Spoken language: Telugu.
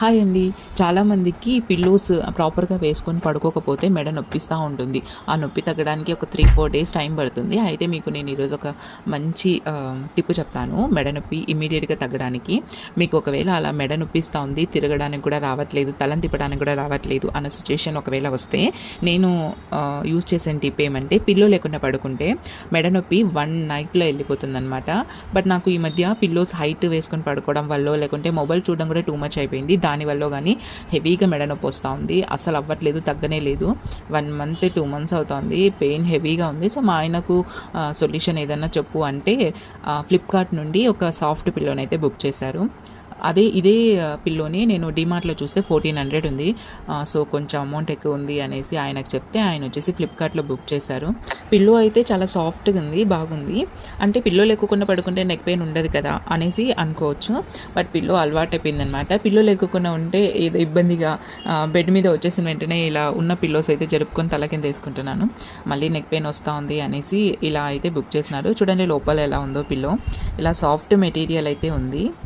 హాయ్ అండి. చాలామందికి పిల్లోస్ ప్రాపర్గా వేసుకొని పడుకోకపోతే మెడ నొప్పిస్తూ ఉంటుంది. ఆ నొప్పి తగ్గడానికి ఒక త్రీ ఫోర్ డేస్ టైం పడుతుంది. అయితే మీకు నేను ఈరోజు ఒక మంచి టిప్ చెప్తాను. మెడ నొప్పి ఇమీడియట్గా తగ్గడానికి. మీకు ఒకవేళ అలా మెడ నొప్పిస్తూ ఉంది తిరగడానికి కూడా రావట్లేదు తలం తిప్పడానికి కూడా రావట్లేదు అన్న సిచ్యుయేషన్ ఒకవేళ వస్తే నేను యూజ్ చేసే టిప్ ఏమంటే పిల్లో లేకుండా పడుకుంటే మెడ నొప్పి వన్ నైట్లో వెళ్ళిపోతుందనమాట బట్ నాకు ఈ మధ్య పిల్లోస్ హైట్ వేసుకొని పడుకోవడం వల్ల లేకుంటే మొబైల్ చూడడం కూడా టూ మచ్ అయిపోయింది. దానివల్ల కానీ హెవీగా మెడ నొప్పి వస్తూ ఉంది. అసలు అవ్వట్లేదు తగ్గనే లేదు. వన్ మంత్ టూ మంత్స్ అవుతుంది. పెయిన్ హెవీగా ఉంది. సో మా ఆయనకు సొల్యూషన్ ఏదన్నా చెప్పు అంటే ఫ్లిప్కార్ట్ నుండి ఒక సాఫ్ట్ పిల్లోని అయితే బుక్ చేశారు. అదే ఇదే పిల్లోని నేను డిమార్ట్లో చూస్తే ఫోర్టీన్ హండ్రెడ్ ఉంది. సో కొంచెం అమౌంట్ ఎక్కువ ఉంది అనేసి ఆయనకు చెప్తే ఆయన వచ్చేసి ఫ్లిప్కార్ట్లో బుక్ చేశారు. పిల్లో అయితే చాలా సాఫ్ట్గా ఉంది బాగుంది. అంటే పిల్లో లేకుండా పడుకుంటే నెక్ పెయిన్ ఉండదు కదా అనేసి అనుకోవచ్చు. బట్ పిల్లో అలవాటు అయిపోయింది అనమాట పిల్లో లేకుండా ఉంటే ఏదో ఇబ్బందిగా బెడ్ మీద వచ్చేసిన వెంటనే ఇలా ఉన్న పిల్లోస్ అయితే జరుపుకొని తల కింద వేసుకుంటున్నాను. మళ్ళీ నెక్ పెయిన్ వస్తూ ఉంది అనేసి ఇలా అయితే బుక్ చేసినారు. చూడండి లోపల ఎలా ఉందో పిల్లో. ఇలా సాఫ్ట్ మెటీరియల్ అయితే ఉంది.